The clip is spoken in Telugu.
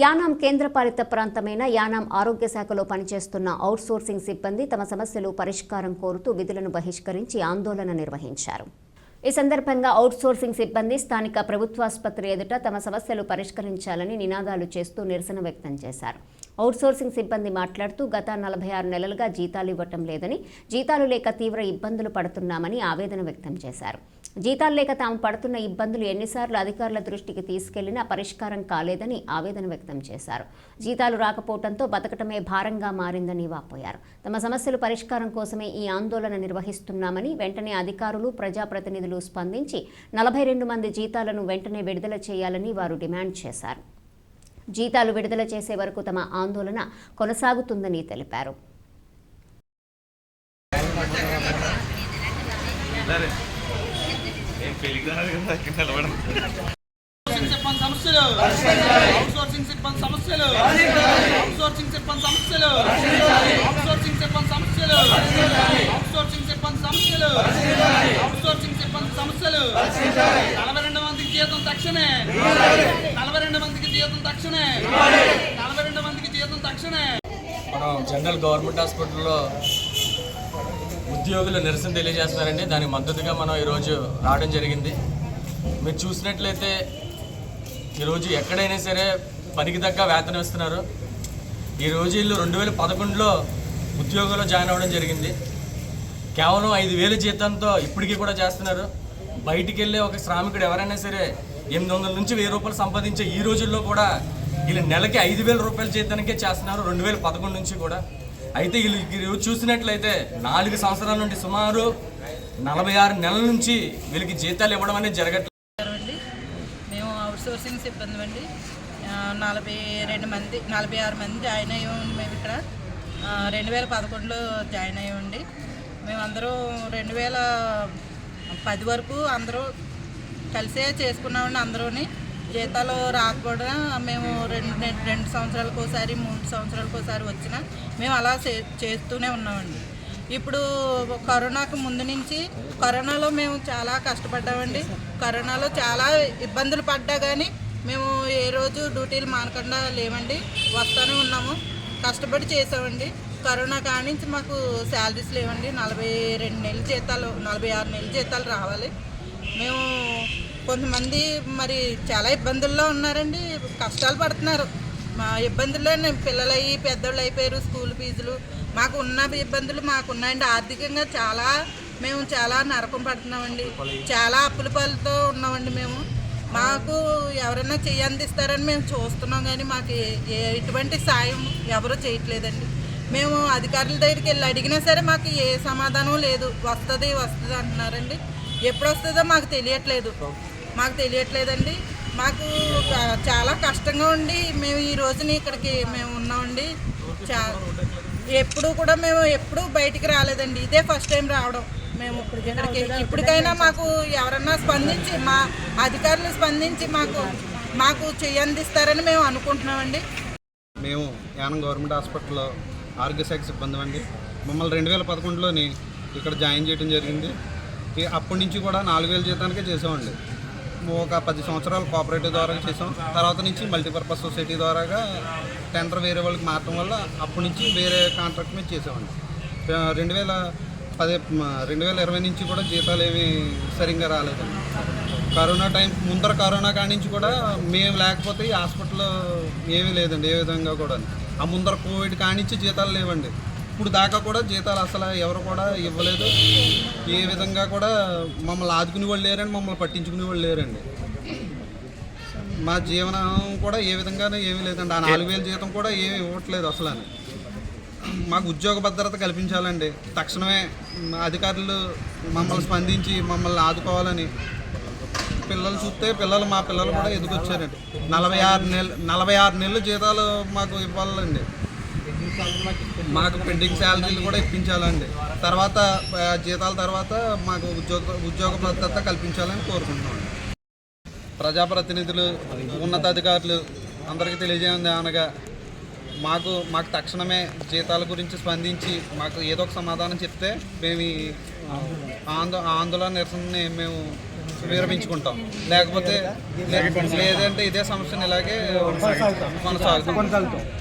యానాం కేంద్రపాలిత ప్రాంతమైన యానాం ఆరోగ్య శాఖలో పనిచేస్తున్న అవుట్సోర్సింగ్ సిబ్బంది తమ సమస్యలు పరిష్కారం కోరుతూ విధులను బహిష్కరించి ఆందోళన నిర్వహించారు. ఈ సందర్భంగా అవుట్సోర్సింగ్ సిబ్బంది స్థానిక ప్రభుత్వాసుపత్రి ఎదుట తమ సమస్యలు పరిష్కరించాలని నినాదాలు చేస్తూ నిరసన వ్యక్తం చేశారు. అవుట్సోర్సింగ్ సిబ్బంది మాట్లాడుతూ గత నలభై ఆరు నెలలుగా జీతాలు ఇవ్వటం లేదని జీతాలు లేక తీవ్ర ఇబ్బందులు పడుతున్నామని ఆవేదన వ్యక్తం చేశారు. జీతాలు లేక తాము పడుతున్న ఇబ్బందులు ఎన్నిసార్లు అధికారుల దృష్టికి తీసుకెళ్ళినా పరిష్కారం కాలేదని ఆవేదన వ్యక్తం చేశారు. జీతాలు రాకపోవడంతో బతకటమే భారంగా మారిందని వాపోయారు. తమ సమస్యలు పరిష్కారం కోసమే ఈ ఆందోళన నిర్వహిస్తున్నామని వెంటనే అధికారులు ప్రజాప్రతినిధులు స్పందించి నలభై రెండు మంది జీతాలను వెంటనే విడుదల చేయాలని వారు డిమాండ్ చేశారు. జీతాలు విడుదల చేసే వరకు తమ ఆందోళన కొనసాగుతుందని తెలిపారు ఏం పెళ్ళికి రాదు కదా ఇక్కడ నిలబడం అవుట్సోర్సింగ్ సిబ్బంది సమస్యలు అవుట్సోర్సింగ్ సిబ్బంది సమస్యలు అవుట్సోర్సింగ్ సిబ్బంది సమస్యలు అవుట్సోర్సింగ్ సిబ్బంది సమస్యలు అవుట్సోర్సింగ్ సిబ్బంది సమస్యలు అవుట్సోర్సింగ్ సిబ్బంది సమస్యలు నలభై రెండు మందికి జీతం తక్షణే నలభై రెండు మందికి జీతం తక్షణే నలభై రెండు మందికి జీతం తక్షణే మనం జనరల్ గవర్నమెంట్ హాస్పిటల్లో ఉద్యోగులు నిరసన తెలియజేస్తున్నారండి. దానికి మద్దతుగా మనం ఈరోజు రావడం జరిగింది. మీరు చూసినట్లయితే ఈరోజు ఎక్కడైనా సరే పనికి తగ్గ వేతనం ఇస్తున్నారు. రోజు వీళ్ళు రెండు వేల పదకొండులో ఉద్యోగంలో జాయిన్ అవ్వడం జరిగింది. కేవలం ఐదు వేల జీతంతో ఇప్పటికీ కూడా చేస్తున్నారు. బయటికి వెళ్ళే ఒక శ్రామికుడు ఎవరైనా సరే ఎనిమిది వందల నుంచి వెయ్యి రూపాయలు సంపాదించే ఈ రోజుల్లో కూడా వీళ్ళు నెలకి ఐదు వేల రూపాయల జీతానికే చేస్తున్నారు. రెండు వేల పదకొండు నుంచి కూడా. అయితే వీళ్ళు చూసినట్లయితే నాలుగు సంవత్సరాల నుండి సుమారు నలభై ఆరు నెలల నుంచి వీళ్ళకి జీతాలు ఇవ్వడం అనేది జరగట్లేదు మేము మేము అవుట్సోర్సింగ్ సిబ్బంది అండి. నలభై రెండు మంది నలభై ఆరు మంది జాయిన్ అయ్యామండి మేము ఇక్కడ. రెండు వేల పదకొండులో జాయిన్ అయ్యామండి మేమందరూ రెండు వేల పది వరకు అందరూ కలిసే చేసుకున్నామండి అందరూని. జీతాలు రాకపోవడం మేము రెండు రెండు సంవత్సరాలకు ఒకసారి మూడు సంవత్సరాలకు ఒకసారి వచ్చినా మేము అలా చే- చేస్తూనే ఉన్నామండి. ఇప్పుడు కరోనాకు ముందు నుంచి కరోనాలో మేము చాలా కష్టపడ్డామండి. కరోనాలో చాలా ఇబ్బందులు పడ్డా కానీ మేము ఏ రోజు డ్యూటీలు మానకుండా లేవండి. వస్తూనే ఉన్నాము. కష్టపడి చేసామండి. కరోనా కానించి మాకు శాలరీస్ లేవండి. నలభై రెండు నెలల జీతాలు నలభై ఆరు నెలల జీతాలు రావాలి. మేము కొంతమంది మరి చాలా ఇబ్బందుల్లో ఉన్నారండి. కష్టాలు పడుతున్నారు. మా ఇబ్బందుల్లో పిల్లలు అయ్యి పెద్దోళ్ళు అయిపోయారు స్కూల్ ఫీజులు. మాకు ఉన్న ఇబ్బందులు మాకు ఉన్నాయండి ఆర్థికంగా చాలా మేము చాలా నరకం పడుతున్నామండి. చాలా అప్పుల పాలతో ఉన్నామండి మేము. మాకు ఎవరైనా చెయ్యి అందిస్తారని మేము చూస్తున్నాం కానీ మాకు ఏ- ఎటువంటి సాయం ఎవరు చేయట్లేదండి. మేము అధికారుల దగ్గరికి వెళ్ళి అడిగినా సరే మాకు ఏ సమాధానం లేదు. వస్తుంది వస్తుంది అంటున్నారండి. ఎప్పుడు వస్తుందో మాకు తెలియట్లేదు. మాకు తెలియట్లేదండి. మాకు చాలా కష్టంగా ఉండి మేము ఈ రోజుని ఇక్కడికి మేము ఉన్నామండి. చా ఎప్పుడు కూడా మేము ఎప్పుడు బయటికి రాలేదండి. ఇదే ఫస్ట్ టైం రావడం. మేము ఇక్కడికి ఇప్పటికైనా మాకు ఎవరన్నా స్పందించి మా అధికారులు స్పందించి మాకు మాకు చేయందిస్తారని మేము అనుకుంటున్నామండి. మేము యానం గవర్నమెంట్ హాస్పిటల్లో ఆరోగ్య శాఖ సిబ్బంది అండి. మమ్మల్ని రెండు వేల పదకొండులోని ఇక్కడ జాయిన్ చేయడం జరిగింది. అప్పటి నుంచి కూడా నాలుగు వేల జీతానికే చేసామండి. ఒక పది సంవత్సరాలు కోఆపరేటివ్ ద్వారా చేసాం తర్వాత నుంచి మల్టీపర్పస్ సొసైటీ ద్వారాగా టెండర్ వేరే వాళ్ళకి మారటం వల్ల అప్పటి నుంచి వేరే కాంట్రాక్ట్ మీద చేసామండి రెండు వేల పదే రెండు వేల ఇరవై నుంచి కూడా జీతాలు ఏమీ సరిగ్గా రాలేదండి కరోనా టైం ముందర కరోనా కాడి నుంచి కూడా మేము లేకపోతే ఈ హాస్పిటల్లో ఏమీ లేదండి ఏ విధంగా కూడా ఆ ముందర కోవిడ్ కానించి జీతాలు లేవండి. ఇప్పుడు దాకా కూడా జీతాలు అసలు ఎవరు కూడా ఇవ్వలేదు. ఏ విధంగా కూడా మమ్మల్ని ఆదుకునే వాళ్ళు లేరండి మమ్మల్ని పట్టించుకునే వాళ్ళు లేరండి. మా జీవనం కూడా ఏ విధంగానే ఏమీ లేదండి. ఆ నాలుగు వేల జీతం కూడా ఏమీ ఇవ్వట్లేదు అసలు అని మాకు ఉద్యోగ భద్రత కల్పించాలండి. తక్షణమే అధికారులు మమ్మల్ని స్పందించి మమ్మల్ని ఆదుకోవాలని పిల్లలు చూస్తే పిల్లలు మా పిల్లలు కూడా ఎదుకొచ్చారండి నలభై ఆరు నెలలు నలభై ఆరు నెలలు జీతాలు మాకు ఇవ్వాలండి. మాకు పెండింగ్ శాలరీలు కూడా ఇప్పించాలండి. తర్వాత జీతాల తర్వాత మాకు ఉద్యోగ ఉద్యోగ భద్రత కల్పించాలని కోరుకుంటున్నాం ప్రజాప్రతినిధులు ఉన్నతాధికారులు అందరికీ తెలియజేయండి అనగా మాకు మాకు తక్షణమే జీతాల గురించి స్పందించి మాకు ఏదో ఒక సమాధానం చెప్తే మేము ఆందో ఆందోళన నిరసనని మేము విరమించుకుంటాం. లేకపోతే లేదంటే ఇదే సమస్యను ఇలాగే కొనసాగుతాం.